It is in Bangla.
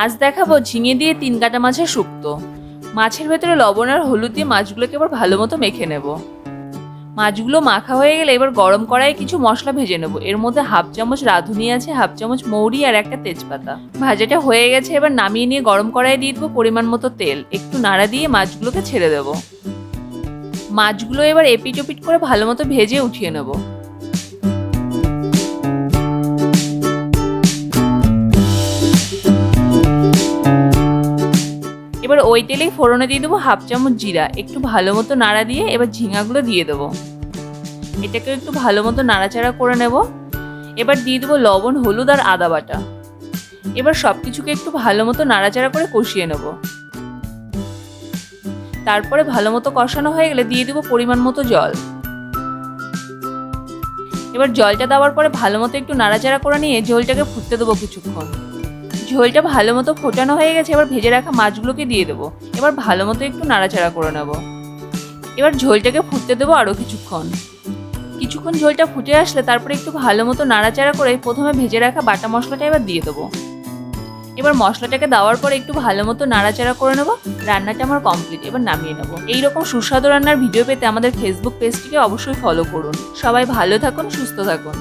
আজ দেখাবো ঝিঙে দিয়ে তিন কাটা মাছের শুক্তো। মাছের ভেতরে লবণ আর হলুদ দিয়ে মাছগুলোকে এবার ভালো মতো মেখে নেব। মাছগুলো মাখা হয়ে গেলে এবার গরম কড়াইয়ে কিছু মশলা ভেজে নেব। এর মধ্যে হাফ চামচ রাঁধুনি আছে, হাফ চামচ মৌরি আর একটা তেজপাতা। ভাজাটা হয়ে গেছে, এবার নামিয়ে নিয়ে গরম কড়াইয়ে দিয়ে দেবো পরিমাণ মতো তেল। একটু নাড়া দিয়ে মাছগুলোকে ছেড়ে দেব। মাছগুলো এবার এপিট ওপিট করে ভালো মতো ভেজে উঠিয়ে নেব। এবার ওই তেলেই ফোড়নে দিয়ে দেবো হাফ চামচ জিরা। একটু ভালো মতো নাড়া দিয়ে এবার ঝিঙাগুলো দিয়ে দেবো। এটাকে একটু ভালো মতো নাড়াচাড়া করে নেব। এবার দিয়ে দেবো লবণ, হলুদ আর আদা বাটা। এবার সব কিছুকে একটু ভালো মতো নাড়াচাড়া করে কষিয়ে নেব। তারপরে ভালো মতো কষানো হয়ে গেলে দিয়ে দেবো পরিমাণ মতো জল। এবার জলটা দেওয়ার পরে ভালো মতো একটু নাড়াচাড়া করে নিয়ে ঝোলটাকে ফুটতে দেবো কিছুক্ষণ। ঝোলটা ভালো মতো ফোটানো হয়ে গেছে, এবার ভেজে রাখা মাছগুলোকে দিয়ে দেবো। এবার ভালো মতো একটু নাড়াচাড়া করে নেব। এবার ঝোলটাকে ফুটতে দেবো আরও কিছুক্ষণ। কিছুক্ষণ ঝোলটা ফুটে আসলে তারপরে একটু ভালো মতো নাড়াচাড়া করে প্রথমে ভেজে রাখা বাটা মশলাটা এবার দিয়ে দেবো। এবার মশলাটাকে দেওয়ার পরে একটু ভালো মতো নাড়াচাড়া করে নেব। রান্নাটা আমার কমপ্লিট এবার নামিয়ে নেব। এইরকম সুস্বাদু রান্নার ভিডিও পেতে আমাদের ফেসবুক পেজটিকে অবশ্যই ফলো করুন। সবাই ভালো থাকুন, সুস্থ থাকুন।